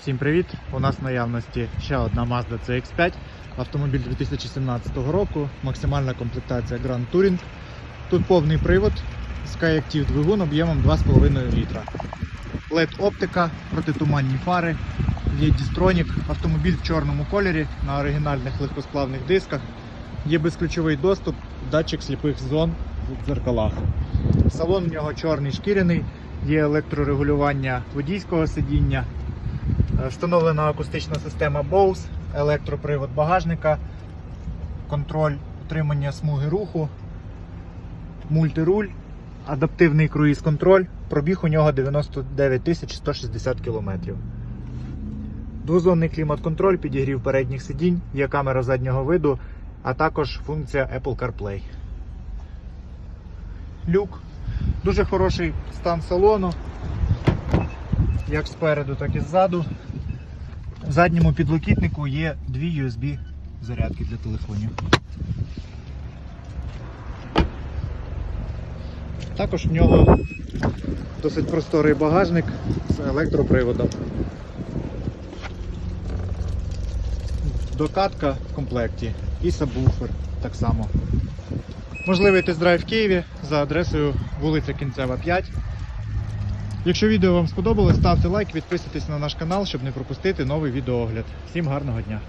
Всім привіт! У нас в наявності ще одна Mazda CX5, автомобіль 2017 року, максимальна комплектація Grand Touring. Тут повний привод, SkyActiv двигун об'ємом 2,5 літра. LED оптика, протитуманні фари, є дістронік, автомобіль в чорному кольорі на оригінальних легкосплавних дисках. Є безключовий доступ, датчик сліпих зон в дзеркалах. Салон в нього чорний шкіряний, є електрорегулювання водійського сидіння, Встановлена акустична система Bose, електропривод багажника, контроль утримання смуги руху, мультируль, адаптивний круїз-контроль. Пробіг у нього 99 160 км. Двозонний клімат-контроль, підігрів передніх сидінь, є камера заднього виду, а також функція Apple CarPlay. Люк. Дуже хороший стан салону як спереду, так і ззаду. В задньому підлокітнику є дві USB зарядки для телефонів. Також в нього досить просторий багажник з електроприводом. Докатка в комплекті і сабвуфер так само. Можливий тест-драйв в Києві за адресою вулиця Кінцева 5. Якщо відео вам сподобалось, ставте лайк, підписуйтесь на наш канал, щоб не пропустити новий відеоогляд. Всім гарного дня!